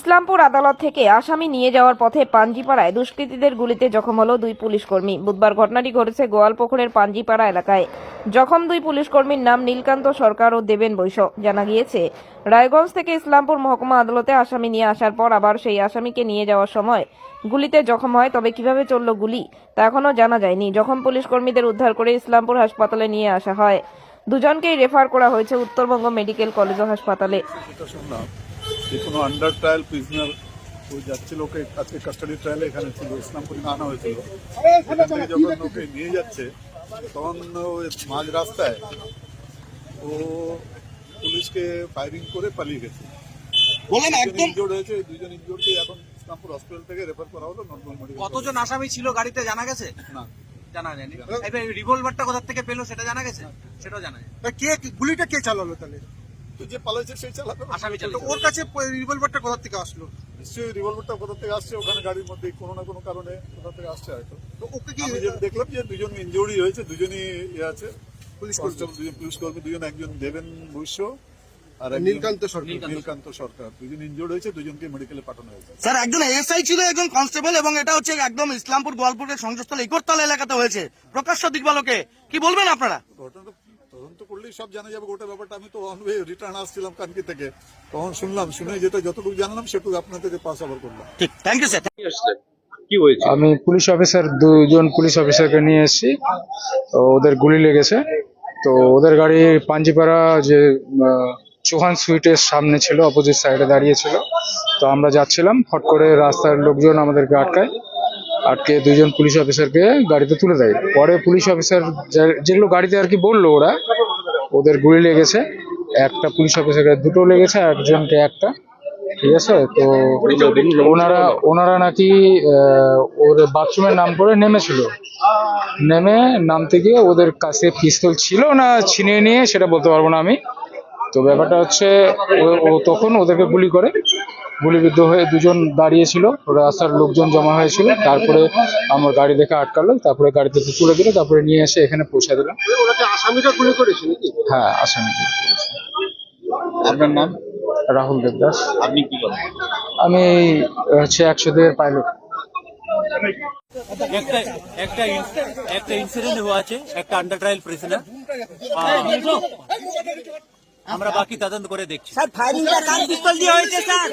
ইসলামপুর আদালত থেকে আসামি নিয়ে যাওয়ার পথে পাঞ্জিপাড়ায় দুষ্কৃতীদের গুলিতে জখম হলো দুই পুলিশ কর্মী বুধবার ঘটনাটি ঘটেছে গোয়ালপুকুরের পাঞ্জিপাড়া এলাকায়। জখম দুই পুলিশ কর্মীর নাম নীলকান্ত সরকার ও দেবেন বৈশ। জানা গিয়েছে, রায়গঞ্জ থেকে ইসলামপুর মহকুমা আদালতে আসামি নিয়ে আসার পর আবার সেই আসামিকে নিয়ে যাওয়ার সময় গুলিতে জখম হয়, তবে কীভাবে চলল গুলি তা এখনও জানা যায়নি। জখম পুলিশ কর্মীদের উদ্ধার করে ইসলামপুর হাসপাতালে নিয়ে আসা হয়। দুজনকেই রেফার করা হয়েছে উত্তরবঙ্গ মেডিকেল কলেজ ও হাসপাতালে। যে কোনো আন্ডার ট্রায়াল প্রিজনার ওই যাচ্ছিল ওকে আজকে কাস্টাডি ট্রায়ালে এখানে ছিল ইসলামপুরে আনা হয়েছিল। এখান থেকে যখন ওকে নিয়ে যাচ্ছে তখন ওই মাঝ রাস্তায় ও পুলিশকে ফায়ারিং করে পালিয়ে গেছে। বলেন একদম ইনজোর্ড হয়েছে দুজন ইনজোর্ডকে এখন ইসলামপুর হসপিটাল থেকে রেফার করা হলো নর্মাল মেডিকেল কতজন আসামি ছিল গাড়িতে জানা গেছে? না। জানা যায়নি। রিভলভারটা কোথা থেকে পেল সেটা জানা গেছে? সেটাও জানা যায়। কে গুলিটা কে চালালো তাহলে? তো যে পালাইছে সেই চালাবে আসামি ওর কাছে রিভলভারটা কোথা থেকে আসলো? নিশ্চয়ই রিভলভারটা কোথা থেকে আসছে ওখানে গাড়ির মধ্যে কোনো না কোনো কারণে কোথা থেকে আসছে হয়তো। তো ওকে কি দেখলাম যে দুজন ইনজুরি হয়েছে দুজনই ইয়ে আছে। পুলিশ কর্মী। দুজন পুলিশ কর্মী দুজন একজন দেবেন আর নীলকান্ত সরকার। নীলকান্ত সরকার। দুজন ইনজুর্ড হয়েছে দুজনকে মেডিকেলে পাঠানো হয়েছে। স্যার একজন এএসআই ছিল একজন কনস্টেবল এবং এটা হচ্ছে একদম ইসলামপুর গোয়ালপুরের সংযোগস্থল ইকরতলা এলাকাতে হয়েছে। প্রকাশ্য দিকবালকে কি বলবেন আপনারা? ঘটনাটা করলেই সব জানা যাবে গোটা ব্যাপারটা আমি তো অন রিটার্ন আসছিলাম কানকি থেকে। তখন শুনলাম শুনে যেটা যতটুকু জানলাম সেটুকু আপনাদের পাস আবার করলাম। ঠিক থ্যাংক ইউ স্যার কি হয়েছে? আমি পুলিশ অফিসার দুজন পুলিশ অফিসারকে নিয়ে এসেছি। তো ওদের গুলি লেগেছে। তো ওদের গাড়ি পাঞ্জিপাড়া যে আহ, চৌহান সুইটের সামনে ছিল অপোজিট সাইডে দাঁড়িয়ে ছিল। তো আমরা যাচ্ছিলাম হট করে রাস্তার লোকজন আমাদেরকে আটকায়। আটকে দুজন পুলিশ অফিসারকে গাড়িতে তুলে দেয়। পরে পুলিশ অফিসার যেগুলো গাড়িতে আর কি বলল ওরা ওদের গুলি লেগেছে, একটা পুলিশ অফিসারকে দুটো লেগেছে একজনকে একটা, ঠিক আছে? তো ওনারা ওনারা নাকি ওদের ওর বাথরুমের নাম করে নেমেছিল। নেমে নামতে গিয়ে ওদের কাছে পিস্তল ছিল না, ছিনিয়ে নিয়ে সেটা বলতে পারব না আমি। তো ব্যাপারটা হচ্ছে ও তখন ওদেরকে গুলি করে। গুলিবিদ্ধ হয়ে দুজন দাঁড়িয়েছিল। রাস্তার লোকজন জমা হয়েছিল। তারপরে আমার গাড়ি দেখে আটকালো তারপরে গাড়িতে তুলে দিল। তারপরে নিয়ে এসে এখানে পৌঁছে দিলাম। আসামিটা গুলি করেছে হ্যাঁ আসামি আপনার নাম? রাহুল দেবদাস। আপনি কি করেন? আমি হচ্ছে একশো দুয়ের পাইলট। একটা একটা একটা ইনসিডেন্ট হওয়া আছে একটা আন্ডার ট্রায়াল প্রেসিডেন্ট আমরা বাকি তদন্ত করে দেখছি। স্যার ফায়ারিংটা কার পিস্তল দিয়ে হয়েছে স্যার?